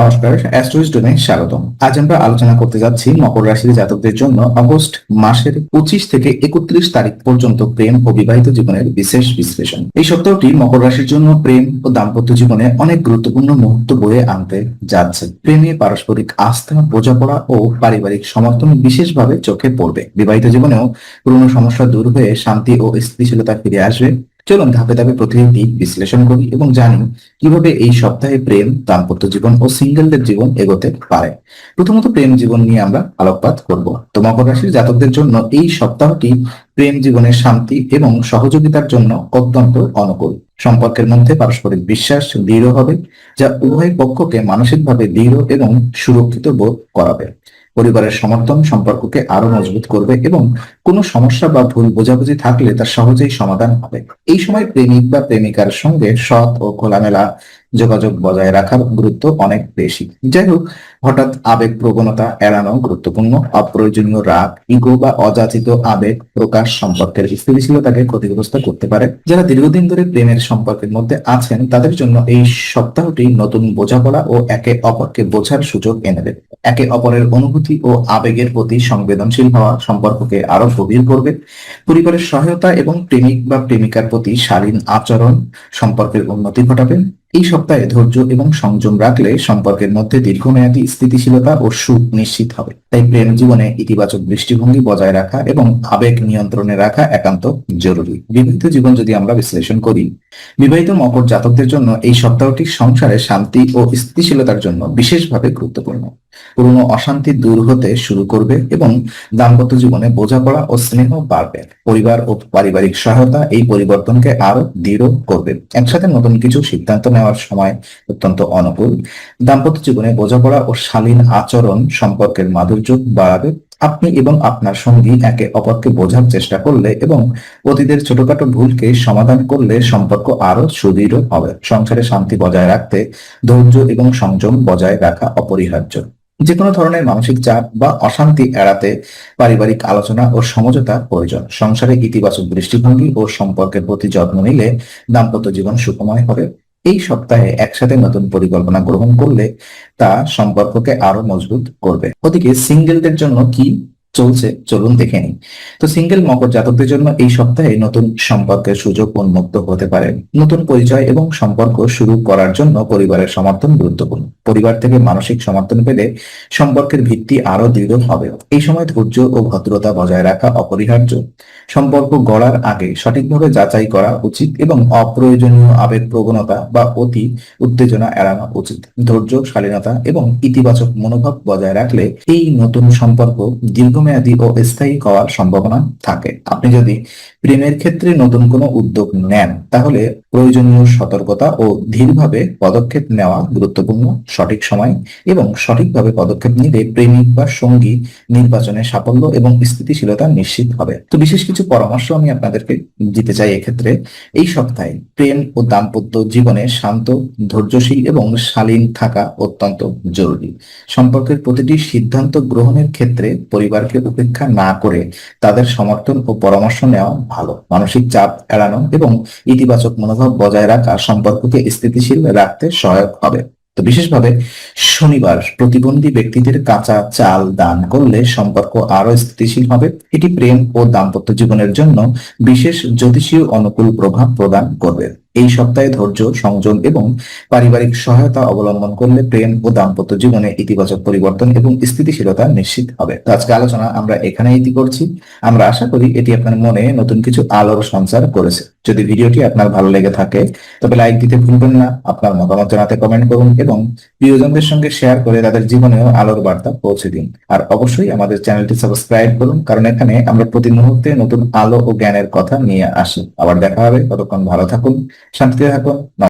নমস্কার অ্যাস্ট্রোইস্টমে স্বাগতম। আজ আমরা আলোচনা করতে যাচ্ছি মকর রাশির জাতকদের জন্য আগস্ট মাসের পঁচিশ থেকে একত্রিশ তারিখ পর্যন্ত প্রেম ও বিবাহিত জীবনের বিশেষ বিশ্লেষণ। এই সপ্তাহটি মকর রাশির জন্য প্রেম ও দাম্পত্য জীবনে অনেক গুরুত্বপূর্ণ মুহূর্ত বয়ে আনতে যাচ্ছে। প্রেমে পারস্পরিক আস্থা, বোঝাপড়া ও পারিবারিক সমর্থন বিশেষভাবে চোখে পড়বে। বিবাহিত জীবনেও পুরনো সমস্যা দূর হয়ে শান্তি ও স্থিতিশীলতা ফিরে আসবে। চলুন ধাপে ধাপে প্রতিটি বিশ্লেষণ করি এবং জানি কীভাবে এই সপ্তাহে প্রেম, দাম্পত্য জীবন ও সিঙ্গেলদের জীবন এগোতে পারে। প্রথমত প্রেম জীবন নিয়ে আমরা আলোকপাত করব। তো মকর রাশির জাতকদের জন্য এই সপ্তাহটি প্রেম জীবনের শান্তি এবং সহযোগিতার জন্য অত্যন্ত অনুকূল। সম্পর্কের মধ্যে পারস্পরিক বিশ্বাস দৃঢ় হবে, যা উভয় পক্ষকে মানসিকভাবে দৃঢ় এবং সুরক্ষিত বোধ করাবে। পরিবারের সমর্থন সম্পর্ককে আরও মজবুত করবে এবং কোনো সমস্যা বা ভুল বোঝাবুঝি থাকলে তার সহজেই সমাধান হবে। এই সময় প্রেমিক বা প্রেমিকার সঙ্গে সৎ ও খোলামেলা যোগাযোগ বজায় রাখার গুরুত্ব অনেক বেশি। যাই হোক হঠাৎ আবেগ প্রবণতা এড়ানো গুরুত্বপূর্ণ। অপ্রয়োজনীয় রাগ, ইগো বা অযাচিত আবেগ প্রকাশ সম্পর্কের স্থিতিশীলতাকে ক্ষতিগ্রস্ত করতে পারে। যারা দীর্ঘদিন ধরে প্রেমের সম্পর্কের মধ্যে আছেন, তাদের জন্য এই সপ্তাহটি নতুন বোঝাপড়া ও একে অপরকে বোঝার সুযোগ এনে দেবে। একে অপরের অনুভূতি ও আবেগের প্রতি সংবেদনশীল হওয়া সম্পর্ককে আরও গভীর করবে। পরিবারের সহায়তা এবং প্রেমিক বা প্রেমিকার প্রতি শালীন আচরণ সম্পর্কের উন্নতি ঘটাবে। এই সপ্তাহে ধৈর্য এবং সংযম রাখলে সম্পর্কের মধ্যে দীর্ঘমেয়াদী স্থিতিশীলতা ও সুখ নিশ্চিত হবে। তাই প্রেম জীবনে ইতিবাচক দৃষ্টিভঙ্গি বজায় রাখা এবং আবেগ নিয়ন্ত্রণে রাখা একান্ত জরুরি। বিবাহিত জীবন যদি আমরা বিশ্লেষণ করি, বিবাহিত মকর জাতকদের জন্য এই সপ্তাহটি সংসারে শান্তি ও স্থিতিশীলতার জন্য বিশেষভাবে গুরুত্বপূর্ণ। পুরনো অশান্তি দূর হতে শুরু করবে এবং দাম্পত্য জীবনে বোঝাপড়া ও স্নেহ বাড়বে। পরিবার ও পারিবারিক সহায়তা এই পরিবর্তনকে আরও দৃঢ় করবে। একসাথে নতুন কিছু সিদ্ধান্ত নেওয়ার সময় অত্যন্ত অনুকূল। দাম্পত্য জীবনে বোঝাপড়া ও শালীন আচরণ সম্পর্কের মাধুর্য বাড়াবে। আপনি এবং আপনার সঙ্গী একে অপরকে বোঝার চেষ্টা করলে এবং অতীতের ছোটখাটো ভুলকে সমাধান করলে সম্পর্ক আরও সুদৃঢ় হবে। সংসারে শান্তি বজায় রাখতে ধৈর্য এবং সংযম বজায় রাখা অপরিহার্য। যে কোনো ধরনের মানসিক চাপ বা অশান্তি এড়াতে পারিবারিক আলোচনা ও সমঝোতা প্রয়োজন। সংসারে ইতিবাচক দৃষ্টিভঙ্গি ও সম্পর্কের প্রতি যত্ন নিলে দাম্পত্য জীবন সুখময় হবে। এই সপ্তাহে একসাথে নতুন পরিকল্পনা গ্রহণ করলে তা সম্পর্ককে আরও মজবুত করবে। ওদিকে সিঙ্গেলদের জন্য কি চলছে, চলুন দেখে নিই। তো সিঙ্গেল মকর জাতকদের জন্য এই সপ্তাহে নতুন সম্পর্কের সুযোগ উন্মুক্ত হতে পারে। নতুন পরিচয় এবং সম্পর্ক শুরু করার জন্য পরিবারের সমর্থন গুরুত্বপূর্ণ। পরিবার থেকে মানসিক সমর্থন পেলে সম্পর্কের ভিত্তি আরও দৃঢ় হবে। এই সময় ধৈর্য ও ভদ্রতা বজায় রাখা অপরিহার্য। সম্পর্ক গড়ার আগে সঠিকভাবে যাচাই করা উচিত এবং অপ্রয়োজনীয় আবেগ প্রবণতা বা অতি উত্তেজনা এড়ানো উচিত। ধৈর্য, শালীনতা এবং ইতিবাচক মনোভাব বজায় রাখলে এই নতুন সম্পর্ক দীর্ঘমেয়াদী ও স্থায়ী হওয়ার সম্ভাবনা থাকে। আপনি যদি প্রেমের ক্ষেত্রে নতুন কোনো উদ্যোগ নেন, তাহলে প্রয়োজনীয় সতর্কতা ও ধীরভাবে পদক্ষেপ নেওয়া গুরুত্বপূর্ণ। সঠিক সময় এবং সঠিকভাবে পদক্ষেপ নিলে প্রেমিক বা সঙ্গী নির্বাচনে সাফল্য এবং স্থিতিশীলতা নিশ্চিত হবে। তো বিশেষ কিছু পরামর্শ আমি আপনাদেরকে দিতে চাই এক্ষেত্রে। এই সপ্তাহে প্রেম ও দাম্পত্য জীবনে শান্ত, ধৈর্যশীল এবং শালীন থাকা অত্যন্ত জরুরি। সম্পর্কের প্রতিটি সিদ্ধান্ত গ্রহণের ক্ষেত্রে পরিবারকে উপেক্ষা না করে তাদের সমর্থন ও পরামর্শ নেওয়া ভালো। মানসিক চাপ এড়ানো এবং ইতিবাচক মনোভাব বজায় রাখা সম্পর্ককে স্থিতিশীল রাখতে সহায়ক হবে। তো বিশেষভাবে শনিবার প্রতিবন্ধী ব্যক্তিদের কাঁচা চাল দান করলে সম্পর্ক আরও স্থিতিশীল হবে। এটি প্রেম ও দাম্পত্য জীবনের জন্য বিশেষ জ্যোতিষীয় অনুকূল প্রভাব প্রদান করবে। এই সপ্তাহে ধৈর্য, সংযম এবং পারিবারিক সহায়তা অবলম্বন করলে প্রেম ও দাম্পত্য জীবনে ইতিবাচক পরিবর্তন এবং স্থিতিশীলতা নিশ্চিত হবে। তো আজকে আলোচনা আমরা এখানে ইতি করছি। আমরা আশা করি এটি আপনার মনে নতুন কিছু আলোর সঞ্চার করেছে। যদি ভিডিওটি আপনার ভালো লেগে থাকে, তবে লাইক দিতে ভুলবেন না, আপনার মতামত জানাতে কমেন্ট করুন এবং প্রিয়জনদের সঙ্গে শেয়ার করে তাদের জীবনেও আলোর বার্তা পৌঁছে দিন। আর অবশ্যই আমাদের চ্যানেলটি সাবস্ক্রাইব করুন, কারণ এখানে আমরা প্রতি মুহূর্তে নতুন আলো ও জ্ঞানের কথা নিয়ে আসি। আবার দেখা হবে, ততক্ষণ ভালো থাকুন শান্তিতে থাকুন